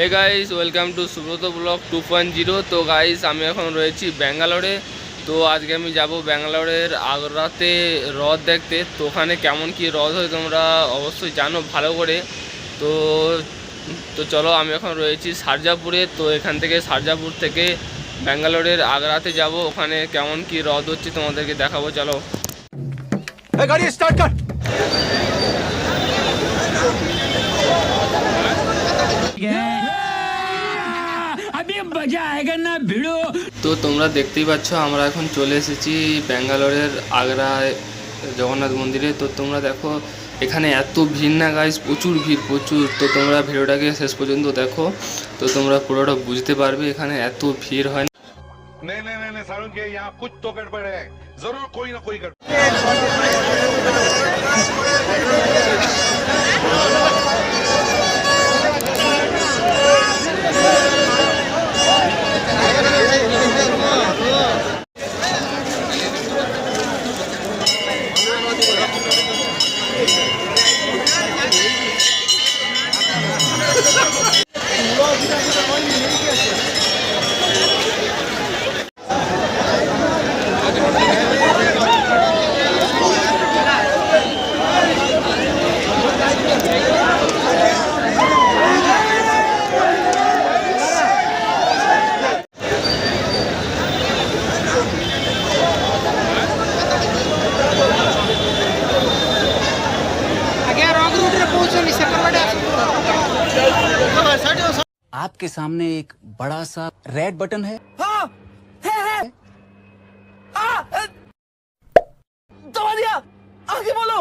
Hey guys welcome to Subrata block two point zero তো guys আমি এখন রয়েছি ব্যাঙ্গালোরে। তো আজকে আমি যাব ব্যাঙ্গালোরের আগ্রাতে হ্রদ দেখতে। তো ওখানে কেমন কি হ্রদ হয় তোমরা অবশ্যই জানো ভালো করে। তো তো চলো আমি এখন রয়েছি সারজাপুরে তো এখান থেকে সারজাপুর থেকে ব্যাঙ্গালোরের আগ্রাতে যাব। ওখানে কেমন কি হ্রদ হচ্ছে তোমাদেরকে দেখাবো চলো। গাড়ি Yeah. अभी मजा आएगा ना भिड़ो তো তোমরা দেখতেই পাচ্ছ আমরা এখন চলে এসেছি ব্যাঙ্গালোরের আগ্রায় জগন্নাথ মন্দিরে তো তোমরা দেখো এখানে এত ভিড় না গাইস প্রচুর ভিড় প্রচুর তো তোমরা ভিডিওটাকে শেষ পর্যন্ত দেখো তো তোমরা পুরোটা বুঝতে পারবে এখানে এত ভিড় হয় नहीं नहीं नहीं नहीं सारुण के यहाँ कुछ तो गड़बड़ है जरूर कोई ना कोई गड़बड़ आपके सामने एक बड़ा सा रेड बटन है। दबा दिया। आगे बोलो।